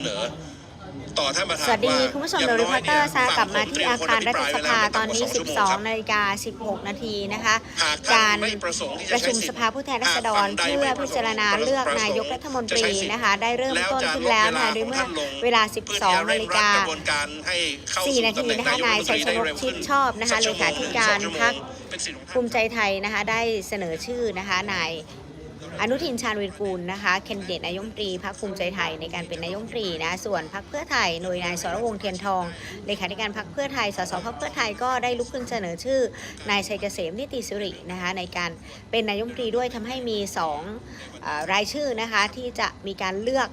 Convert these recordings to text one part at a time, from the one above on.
เสนอต่อท่านประธานสวัสดีาคุณผู้ชมย่างโดยรีพอร์ตเตอร์น้ซายนี่ยกลับมาที่อาคารรัฐสภาตอนนี้ฝั่งผมเตรียมคน12นาฬิกา16 นาทีนะคะหากท่านการไม่ประสงค์ที่ปจะระใช้ชุมสิทธิ์สภาผู้แทนราษฎรหากฝั่งใดเพื่อไม่ประสงค์พิจารณาเลือกนายกรัฐมนตรีนะคะได้เริ่มต้นขึ้นแล้วนะคะโดยเมื่อเวลา 12นาฬิกาเพื่อที่จะเร่งรัดกระบวนการให้เข้าสู่4นาทีตำแหน่งนะคะนายกรันายฐมนตชัรียชได้นกเร็วชิขึ้ดนชอบนะคะเลขาธิการพรรคเป็นสิทธิ์ของท่านภูมิใจไทยนะคะได้เสนอชื่อนะคะนาย อนุทินชาญวิรกูลนะคะแคนดิเดตนายมตรีพรรคภูมิใจไทยในการเป็นนายมตรีนะส่วนพรรคเพื่อไทยโดยนายสรวงเทียนทองเลขาธิการพรรคเพื่อไทยสสพรรคเพื่อไทยก็ได้ลุกขึ้นเสนอชื่อนายชัยเกษมนิติสุรินะคะในการเป็นนายมตรีด้วยทำให้มีสองรายชื่อนะคะที่จะมีการเลือก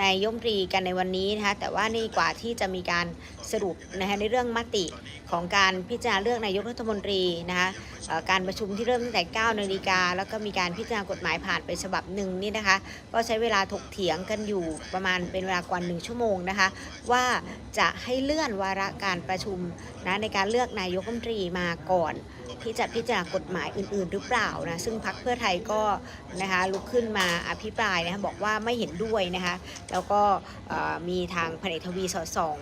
นายมตรีกันในวันนี้นะคะแต่ว่านี่กว่าที่จะมีการสรุปนะคะในเรื่องมติของการพิจารณาเลือกนายกรัฐมนตรีนะคะการประชุมที่เริ่มตั้งแต่9นาฬิกาแล้วก็มีการพิจารณากฎหมายผ่านไปฉบับหนึ่งนี่นะคะ ก็ใช้เวลาถกเถียงกันอยู่ประมาณเป็นเวลากว่าหนึ่งชั่วโมงนะคะ ว่าจะให้เลื่อนวาระการประชุมนะในการเลือกนายกรัฐมนตรีมาก่อน ที่จะพิจารณากฎหมายอื่น ๆ หรือเปล่านะซึ่งพรรคเพื่อไทยก็นะคะลุกขึ้นมาอภิปรายนะคะบอกว่าไม่เห็นด้วยนะคะแล้วก็มีทางพลเอกทวีสอดส่อง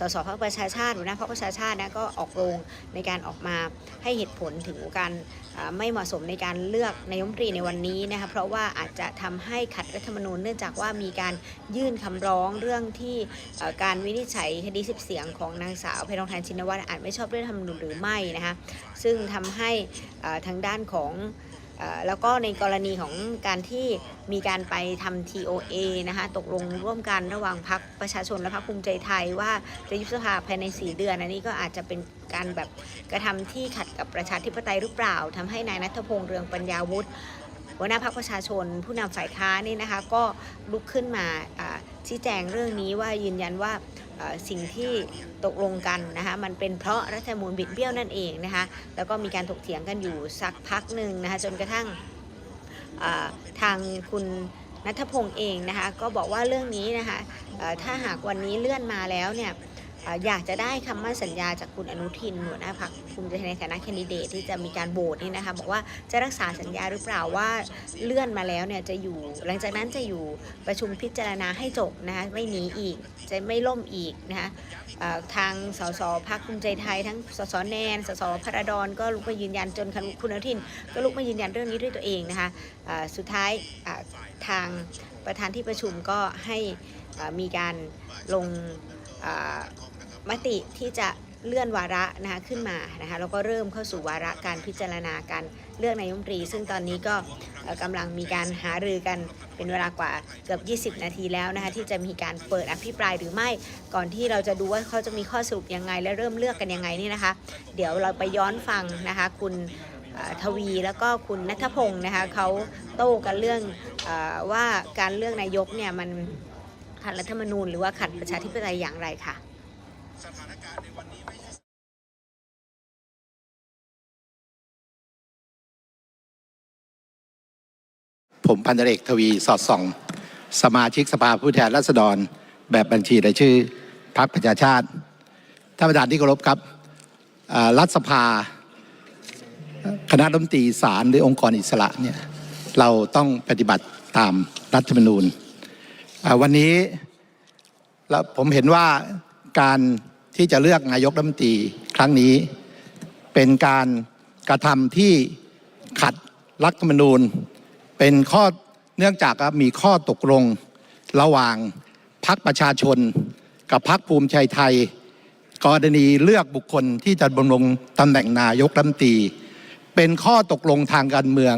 สสพรรคประชาชาติหัวหน้าพรรคประชาชาตินะก็ออกโรงในการออกมาให้เหตุผลถึงการไม่เหมาะสมในการเลือกนายมตรีในวันนี้นะคะเพราะว่าอาจจะทำให้ขัดรัฐธรรมนูญเนื่องจากว่ามีการยื่นคำร้องเรื่องที่การวินิจฉัยคดีสิบเสียงของนางสาวเพทองทานชินวัตรอาจไม่ชอบด้วยรัฐธรรมนูญหรือไม่นะคะซึ่งทำให้ทางด้านของ แล้วก็ในกรณีของการที่มีการไปทำ TOA นะคะตกลงร่วมกันระหว่างพรรคประชาชนและพรรคภูมิใจไทยว่าจะยุบสภาภายใน 4 เดือนอันนี้ก็อาจจะเป็นการแบบกระทำที่ขัดกับประชาธิปไตยหรือเปล่าทำให้นายนัทพงษ์เรืองปัญญาวุฒิหัวหน้าพรรคประชาชน ผู้นำฝ่ายค้านนี่นะคะก็ลุกขึ้นมาชี้แจงเรื่องนี้ว่ายืนยันว่า สิ่งที่ตกลงกันนะคะมันเป็นเพราะรัฐธรรมนูญบิดเบี้ยวนั่นเองนะคะแล้วก็มีการถกเถียงกันอยู่สักพักหนึ่งนะคะจนกระทั่งทางคุณนัทพงศ์เองนะคะก็บอกว่าเรื่องนี้นะคะถ้าหากวันนี้เลื่อนมาแล้วเนี่ย อยากจะได้คำมั่นสัญญาจากคุณอนุทินหัวหน้าพรรคภูมิใจไทยในฐานะแคนดิเดตที่จะมีการโหวตนี่นะคะบอกว่าจะรักษาสัญญาหรือเปล่าว่าเลื่อนมาแล้วเนี่ยจะอยู่ หลังจากนั้นจะอยู่ประชุมพิจารณาให้จบนะคะไม่หนีอีกจะไม่ล่มอีกนะคะทางสสพักภูมิใจไทยทั้งสสแนนสสพระดอนก็ลุกมายืนยันจนคุณอนุทิน ก็ลุกมายืนยันเรื่องนี้ด้วยตัวเองนะคะสุดท้ายทางประธานที่ประชุมก็ให้มีการลง มติที่จะเลื่อนวาระนะคะขึ้นมานะคะแล้วก็เริ่มเข้าสู่วาระการพิจารณาการเลือกนายกรัฐมนตรี ซึ่งตอนนี้ก็เอ่อกำลังมีการหารือกันเป็นเวลากว่าเกือบ 20 นาทีแล้วนะคะที่จะมีการเปิดอภิปรายหรือไม่ก่อนที่เราจะดูว่าเขาจะมีข้อสรุปยังไง และเริ่มเลือกกันยังไงนี่นะคะ เดี๋ยวเราไปย้อนฟังนะคะคุณทวีแล้วก็คุณนัทพงศ์นะคะเขาโต้กันเรื่องอว่าการเลือกนายกเนี่ยมันขัดรัฐธรรมนูญหรือว่าขัดประชาธิปไตยอย่างไรค่ะ สถานการณ์ในวันนี้ไม่ใช่ผมพันตเอกทวีสอดส่อง สมาชิกสภาผู้แทนราษฎร แบบบัญชีรายชื่อพรรคประชาชาติท่านประธานที่เคารพครับรัฐสภา คณะรัฐมนตรีศาลหรือองค์กรอิสระเนี่ยเราต้องปฏิบัติตามรัฐธรรมนูญวันนี้แล้วผมเห็นว่าการ ที่จะเลือกนายกรัฐมนตรีครั้งนี้ เป็นการกระทำที่ขัดรัฐธรรมนูญ เป็นข้อเนื่องจากมีข้อตกลงระหว่างพักประชาชน กับพักภูมิใจไทยกรณีเลือกบุคคลที่จะดำรงตำแหน่งนายกรัฐมนตรี เป็นข้อตกลงทางการเมือง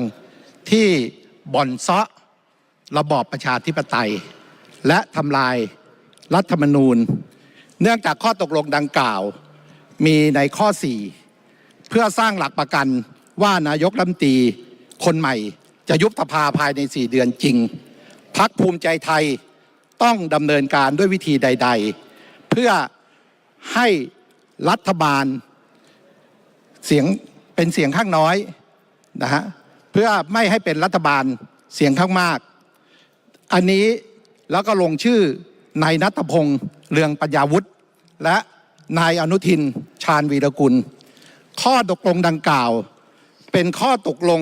ที่บ่อนซะระบอบประชาธิปไตย และทำลายรัฐธรรมนูญ เนื่องจากข้อตกลงดังกล่าวมีในข้อ 4 เพื่อสร้างหลักประกันว่านายกรัฐมนตรีคนใหม่ จะยุบสภาภายใน 4 เดือนจริง พักภูมิใจไทยต้องดำเนินการด้วยวิธีใด ๆ เพื่อให้รัฐบาลเสียงเป็นเสียงข้างน้อยนะฮะเพื่อไม่ให้เป็นรัฐบาลเสียงข้างมาก อันนี้แล้วก็ลงชื่อ นายนัทพงษ์เรืองปัญญาวุฒิและนายอนุทินชาญวีรกุล ข้อตกลงดังกล่าว เป็นข้อตกลง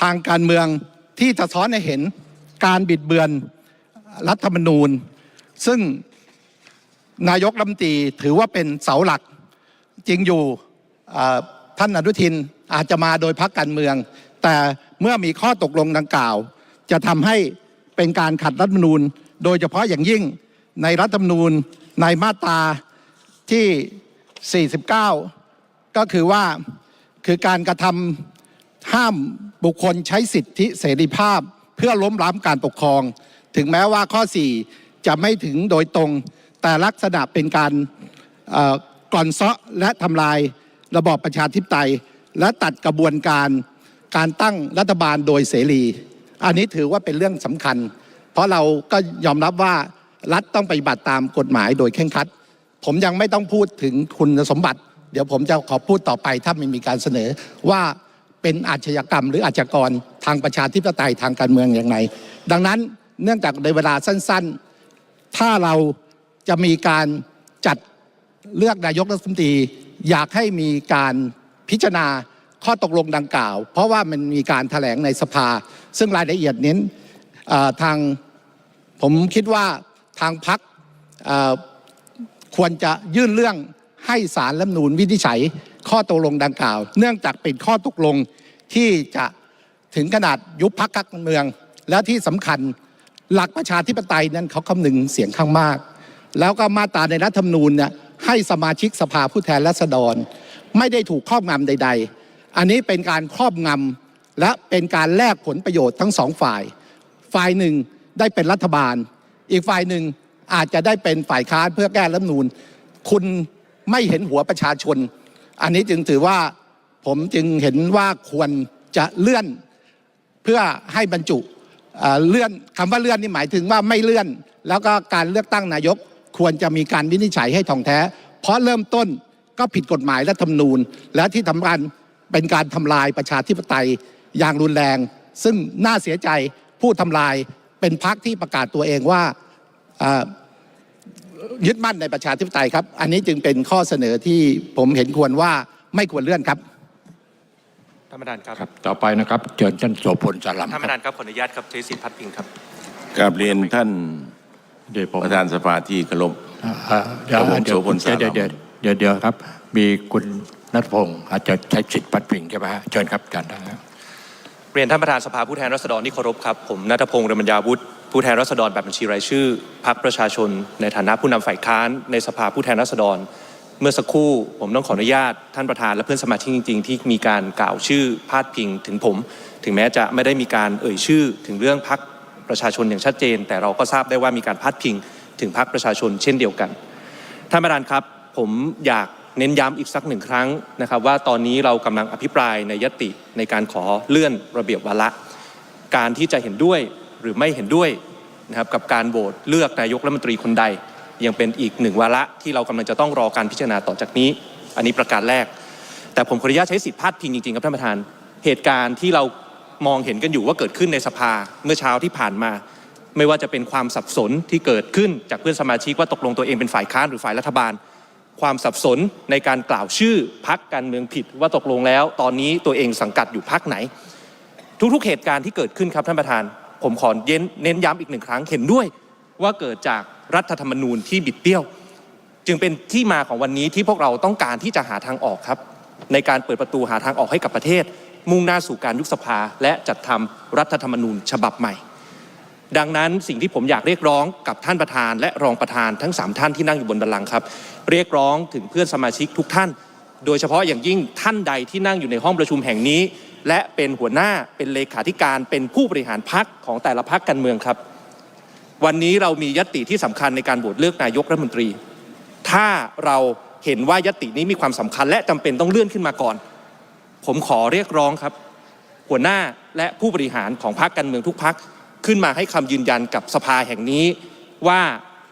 ทางการเมืองที่สะท้อนให้เห็นการบิดเบือนรัฐธรรมนูญ ซึ่งนายกรัฐมนตรีถือว่าเป็นเสาหลักจริงอยู่ท่านอนุทินอาจจะมาโดยพักการเมือง แต่เมื่อมีข้อตกลงดังกล่าว จะทำให้เป็นการขัดรัฐธรรมนูญ โดยเฉพาะอย่างยิ่ง ในรัฐธรรมนูญในมาตราที่ 49 ก็คือว่าคือการกระทำห้ามบุคคลใช้สิทธิเสรีภาพ เพื่อล้มล้างการปกครอง ถึงแม้ว่าข้อ 4 จะไม่ถึงโดยตรง แต่ลักษณะเป็นการกล่อนเซาะและทำลายระบอบประชาธิปไตย และตัดกระบวนการการตั้งรัฐบาลโดยเสรี อันนี้ถือว่าเป็นเรื่องสำคัญ เพราะเราก็ยอมรับว่า รัฐต้องปฏิบัติตามกฎหมายโดยเคร่งครัด ผมยังไม่ต้องพูดถึงคุณสมบัติ เดี๋ยวผมจะขอพูดต่อไปถ้าไม่มีการเสนอว่าเป็นอาชญากรรมหรืออาชญากรทางประชาธิปไตยทางการเมืองอย่างไรดังนั้นเนื่องจากในเวลาสั้นๆ ถ้าเราจะมีการจัดเลือกนายกรัฐมนตรี อยากให้มีการพิจารณาข้อตกลงดังกล่าว เพราะว่ามันมีการถแถลงในสภา ซึ่งรายละเอียดเน้นทางผมคิดว่า ทางพักควรจะยื่นเรื่องให้สารรัฐมนูญวินิจฉัยข้อตกลงดังกล่าว เนื่องจากเป็นข้อตกลงที่จะถึงขนาดยุบพักการเมือง และที่สำคัญหลักประชาธิปไตยนั้นเขาคำนึงเสียงข้างมาก แล้วก็มาตราในรัฐธรรมนูญเนี่ยให้สมาชิกสภาผู้แทนราษฎร ไม่ได้ถูกครอบงำใด ๆ อันนี้เป็นการครอบงำและเป็นการแลกผลประโยชน์ทั้งสองฝ่าย ฝ่ายหนึ่งได้เป็นรัฐบาล อีกฝ่ายหนึ่งอาจจะได้เป็นฝ่ายค้านเพื่อแก้รัฐนูญคุณไม่เห็นหัวประชาชน อันนี้จึงถือว่าผมจึงเห็นว่าควรจะเลื่อนเพื่อให้บรรจุเลื่อนคำว่าเลื่อนนี่หมายถึงว่าไม่เลื่อน แล้วก็การเลือกตั้งนายกควรจะมีการวินิจฉัยให้ท่องแท้ เพราะเริ่มต้นก็ผิดกฎหมายและธรรมนูญ และที่ทำคัญเป็นการทำลายประชาธิปไตยอย่างรุนแรง ซึ่งน่าเสียใจผู้ทำลาย เป็นพรรคที่ประกาศตัวเองว่าเอ่อยึดมั่นในประชาธิปไตยครับ อันนี้จึงเป็นข้อเสนอที่ผมเห็นควรว่าไม่ควรเลื่อนครับท่านประธานครับครับต่อไปนะครับเชิญท่านโสพลสลัมท่านคประรับธานครับขออนุญาตครับใช้สิทธิพัดพิงครับกราบเรียนท่านเดี๋ยวผมประธานสภาที่เคารพอ่าเดี๋ยวครับผมเดี๋ยวโสพลสลัมเดี๋ยวเดี๋ยวเดี๋ยวเดี๋ยวครับ มีคุณนัทพงศ์อาจจะใช้สิทธิ์พัดพิงใช่ไหมฮะเชิญครับอาจารย์นะครับ เรียนท่านประธานสภาผู้แทนราษฎรที่เคารพครับ ผมนัทพงศ์เรมัญญาวุฒิผู้แทนราษฎรแบบบัญชีรายชื่อพรรคประชาชน ในฐานะผู้นำฝ่ายค้านในสภาผู้แทนราษฎร เมื่อสักครู่ผมต้องขออนุญาตท่านประธานและเพื่อนสมาชิกจริง ๆ ที่มีการกล่าวชื่อพาดพิงถึงผม ถึงแม้จะไม่ได้มีการเอ่ยชื่อ ถึงเรื่องพรรคประชาชนอย่างชัดเจน แต่เราก็ทราบได้ว่ามีการพาดพิง ถึงพรรคประชาชนเช่นเดียวกันท่านประธานครับ ผมอยาก เน้นย้ำอีกสักหนึ่งครั้งนะครับว่าตอนนี้เรากำลังอภิปรายในยติในการขอเลื่อนระเบียบวาระ การที่จะเห็นด้วยหรือไม่เห็นด้วยนะครับกับการโหวตเลือกนายกรัฐมนตรีคนใด ยังเป็นอีกหนึ่งวาระที่เรากำลังจะต้องรอการพิจารณาต่อจากนี้ อันนี้ประการแรก แต่ผมขออนุญาตใช้สิทธิพาดพิงจริงๆครับท่านประธาน เหตุการณ์ที่เรามองเห็นกันอยู่ว่าเกิดขึ้นในสภาเมื่อเช้าที่ผ่านมา ไม่ว่าจะเป็นความสับสนที่เกิดขึ้นจากเพื่อนสมาชิกว่าตกลงตัวเองเป็นฝ่ายค้านหรือฝ่ายรัฐบาล ความสับสนในการกล่าวชื่อพักการเมืองผิดว่าตกลงแล้ว ตอนนี้ตัวเองสังกัดอยู่พักไหน ทุกๆเหตุการณ์ที่เกิดขึ้นครับท่านประธาน ผมขอเน้นเน้นย้ำอีกหนึ่งครั้งเห็นด้วย ว่าเกิดจากรัฐธรรมนูญที่บิดเบี้ยว จึงเป็นที่มาของวันนี้ที่พวกเราต้องการที่จะหาทางออกครับ ในการเปิดประตูหาทางออกให้กับประเทศ มุ่งหน้าสู่การยุบสภาและจัดทำรัฐธรรมนูญฉบับใหม่ ดังนั้นสิ่งที่ผมอยากเรียกร้องกับท่านประธาน และรองประธานทั้ง 3 ท่านที่นั่งอยู่บนบัลลังก์ครับ เรียกร้องถึงเพื่อนสมาชิกทุกท่าน โดยเฉพาะอย่างยิ่งท่านใดที่นั่งอยู่ในห้องประชุมแห่งนี้ และเป็นหัวหน้าเป็นเลขาธิการเป็นผู้บริหารพักของแต่ละพักการเมืองครับ วันนี้เรามียติที่สำคัญในการโหวตเลือกนายกรัฐมนตรี ถ้าเราเห็นว่ายตินี้มีความสำคัญ และจำเป็นต้องเลื่อนขึ้นมาก่อน ผมขอเรียกร้องครับ หัวหน้าและผู้บริหารของพรรคการเมืองทุกพรรค ขึ้นมาให้คำยืนยันกับสภาแห่งนี้ว่า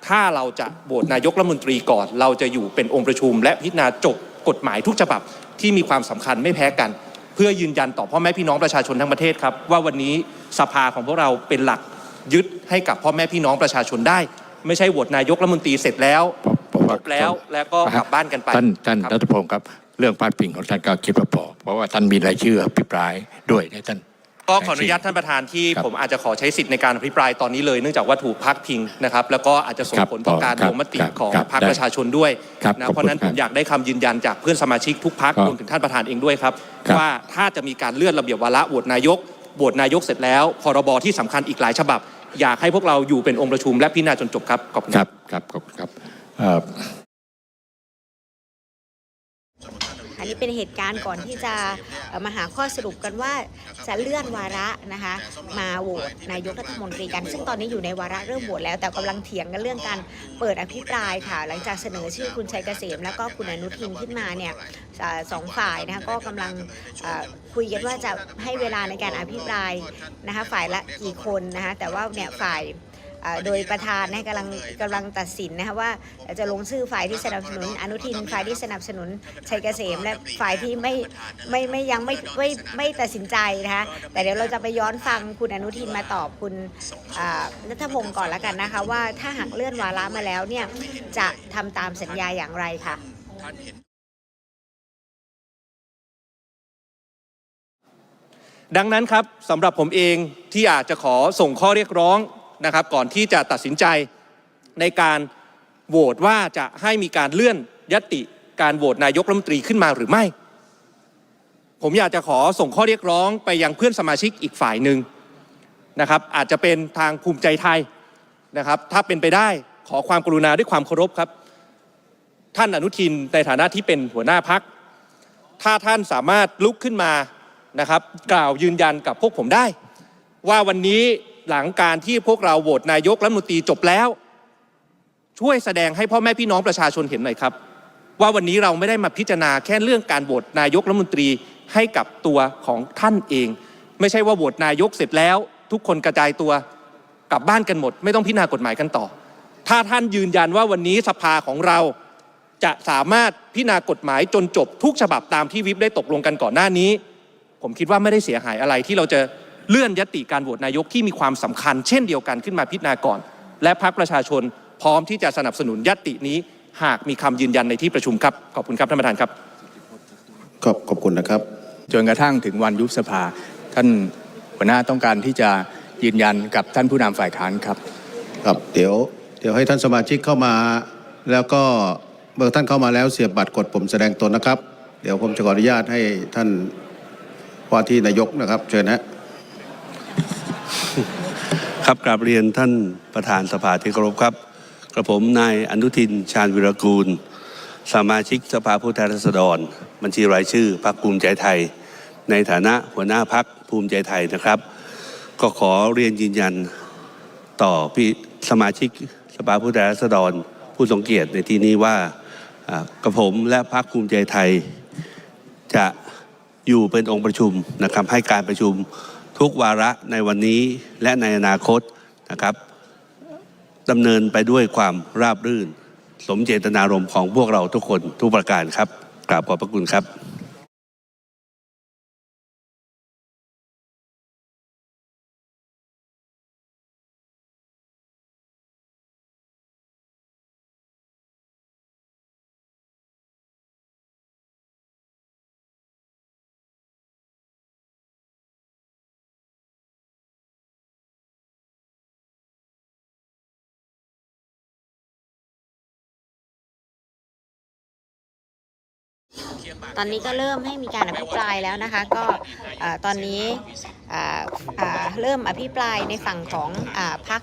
ถ้าเราจะโหวตนายกรัฐมนตรีก่อน เราจะอยู่เป็นองค์ประชุม และพิจารณาจบกฎหมายทุกฉบับที่มีความสำคัญไม่แพ้กัน เพื่อยืนยันต่อพ่อแม่พี่น้องประชาชนทั้งประเทศครับ ว่าวันนี้สภาของพวกเราเป็นหลักยึดให้กับพ่อแม่พี่น้องประชาชนได้ ไม่ใช่โหวตนายกรัฐมนตรีเสร็จแล้วจบแล้วแล้วก็กลับบ้านกันไปท่านท่านรับนัทพงศ์ครับ เรื่องพัดพิงของท่านก็คิดว่าพอเพราะว่าท่านมีรายชื่ออภิปรายด้วยนะท่าน ก็ขออนุญาตท่านประธานที่ครับผมอาจจะขอใช้สิทธิ์ในการอภิปรายตอนนี้เลยเนื่องจากว่าถูกพักพิงนะครับแล้วก็อาจจะส่งครับผลต่อการครัลบงมติครับของครับพรรคได้ประชาชนด้วยครับนะขอบเพราะฉะนั้นคุผณมครับอยากได้คำยืนยันจากเพื่อนสมาชิกทุกพักครับรวมถึงท่านประธานเองด้วยครับครับว่าถ้าจะมีการเลื่อนระเบียบวาระโหวตนายกโหวตนายกเสร็จแล้วพรบที่สำคัญอีกหลายฉบับ อยากให้พวกเราอยู่เป็นองค์ประชุมและพิจารณาจนจบครับขอบคุณคครัรับบครับขอบคุณครับ นนี้เป็นเหตุการณ์ก่อนที่จะมาหาข้อสรุปกันว่าจะเลื่อนวาระนะคะมาโหวตนายกรัฐมนตรีกัน ซึ่งตอนนี้อยู่ในวาระเริ่มโหวตแล้วแต่กำลังเถียงกันเรื่องการเปิดอภิปรายค่ะ หลังจากเสนอชื่อคุณชัยเกษม แล้วก็คุณอนุทินขึ้นมาเนี่ยสองฝ่ายนะคะก็กำลังคุยกันว่าจะให้เวลาในการอภิปรายนะคะฝ่ายละกี่คนนะคะแต่ว่าเนี่ยฝ่าย โดยประธานนะกำลังกำลังตัดสินนะคะว่าจะลงชื่อฝ่ายที่สนับสนุน อนุทินฝ่ายที่สนับสนุนชัยเกษมและฝ่ายที่ไม่ไม่ไม่ยังไม่ไม่ไม่ตัดสินใจนะคะแต่เดี๋ยวเราจะไปย้อนฟังคุณอนุทินมาตอบคุณอ่านัทพงศ์ก่อนละกันนะคะว่าถ้าหากเลื่อนวาระมาแล้วเนี่ยจะทำตามสัญญาอย่างไรค่ะดังนั้นครับสำหรับผมเองที่อาจจะขอส่งข้อเรียกร้อง นะครับก่อนที่จะตัดสินใจในการโหวตว่าจะให้มีการเลื่อนยติการโหวตนายกรัฐมนตรีขึ้นมาหรือไม่ ผมอยากจะขอส่งข้อเรียกร้องไปยังเพื่อนสมาชิกอีกฝ่ายหนึ่งนะครับอาจจะเป็นทางภูมิใจไทยนะครับถ้าเป็นไปได้ขอความกรุณาด้วยความเคารพครับ ท่านอนุทินในฐานะที่เป็นหัวหน้าพัก ถ้าท่านสามารถลุกขึ้นมานะครับกล่าวยืนยันกับพวกผมได้ ว่าวันนี้ หลังการที่พวกเราโหวตนายกรัฐมนตรีจบแล้ว ช่วยแสดงให้พ่อแม่พี่น้องประชาชนเห็นหน่อยครับ ว่าวันนี้เราไม่ได้มาพิจารณาแค่เรื่องการโหวตนายกรัฐมนตรีให้กับตัวของท่านเอง ไม่ใช่ว่าโหวตนายกเสร็จแล้ว ทุกคนกระจายตัวกลับบ้านกันหมด ไม่ต้องพิจารณากฎหมายกันต่อ ถ้าท่านยืนยันว่าวันนี้สภาของเราจะสามารถพิจารณากฎหมายจนจบทุกฉบับตามที่วิปได้ตกลงกันก่อนหน้านี้ ผมคิดว่าไม่ได้เสียหายอะไรที่เราจะ เลื่อนยติการโหวตนายกที่มีความสำคัญ เช่นเดียวกันขึ้นมาพิจารณาก่อน และพรรคประชาชนพร้อมที่จะสนับสนุนยตินี้หากมีคำยืนยันในที่ประชุมครับ ขอบคุณครับท่านประธานครับขอบขอบคุณนะครับ จนกระทั่งถึงวันยุบสภา ท่านหัวหน้าต้องการที่จะยืนยันกับท่านผู้นำฝ่ายค้านครับ ครับเดี๋ยวเดี๋ยวให้ท่านสมาชิกเข้ามา แล้วก็เมื่อท่านเข้ามาแล้วเสียบบัตรกดปุ่มแสดงตนนะครับ เดี๋ยวผมจะขออนุญาตให้ท่านว่าที่นายกนะครับ เชิญนะ ครับกราบเรียนท่านประธานสภาที่เคารพครับ กระผมนายอนุทินชาญวิรกูล สมาชิกสภาผู้แทนราษฎร บัญชีรายชื่อพรรคภูมิใจไทย ในฐานะหัวหน้าพรรคภูมิใจไทยนะครับ ก็ขอเรียนยืนยันต่อพี่สมาชิกสภาผู้แทนราษฎร ผู้ทรงเกียรติในที่นี้ว่าอ่ากระผมและพรรคภูมิใจไทย จะอยู่เป็นองค์ประชุมนะครับให้การประชุม ทุกวาระในวันนี้และในอนาคตนะครับดำเนินไปด้วยความราบรื่น สมเจตนารมณ์ของพวกเราทุกคนทุกประการครับกราบขอบพระคุณครับ ตอนนี้ก็เริ่มให้มีการอภิปรายแล้วนะคะ ก็ตอนนี้เริ่มอภิปรายในฝั่งของอพรรค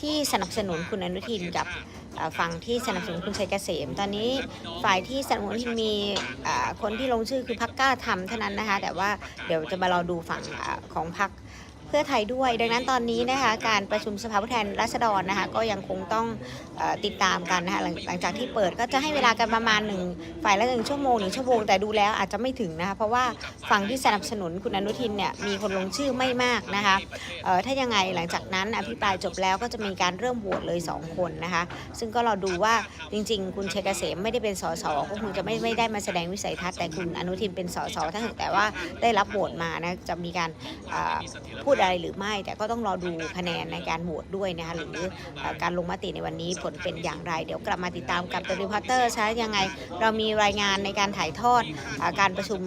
ที่สนับสนุนคุณอนุทินกับฝั่งที่สนับสนุนคุณชัยเกษม ตอนนี้ฝ่ายที่สนับสนุนทินมีคนที่ลงชื่อคือพรรคกล้าทำเท่านั้นนะคะ แต่ว่าเดี๋ยวจะมารอดูฝั่งอของพรรค เพื่อไทยด้วย ดังนั้นตอนนี้นะคะการประชุมสภาผู้แทนราษฎรนะคะก็ยังคงต้องอติดตามกันนะคะหลังหลังจากที่เปิดก็จะให้เวลากันประมาณหนึ่งฝ่ายละหนึ่งชั่วโมงหนึ่งชั่วโมงแต่ดูแล้วอาจจะไม่ถึงนะคะเพราะว่าฝั่งที่สนับสนุนคุณอนุทินเนี่ยมีคนลงชื่อไม่มากนะคะเอ่อถ้ายังไงหลังจากนั้นอภิปรายจบแล้วก็จะมีการเริ่มโหวตเลย 2 คนนะคะซึ่งก็เราดูว่าจริง ๆ คุณเชัยเกษมไม่ได้เป็นสสก็คงจะไม่ไม่ได้มาแสดงวิสัยทัศน์แต่คุณอนุทินเป็นสสถ้าหากแต่ว่าได้รับโหวตมานะจะมีการพูดดอะไรหรือไม่ แต่ก็ต้องรอดูคะแนนในการโหวตด้วยนะคะหรือเอ่อการลงมติในวันนี้ผลเป็นอย่างไร เดี๋ยวกลับมาติดตามกับ The Reporter ใช้ยังไง เรามีรายงานในการถ่ายทอดเออการประชุม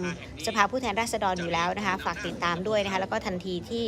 สภาผู้แทนราษฎรอยู่แล้วนะคะฝากติดตามด้วยนะคะแล้วก็ทันทีที่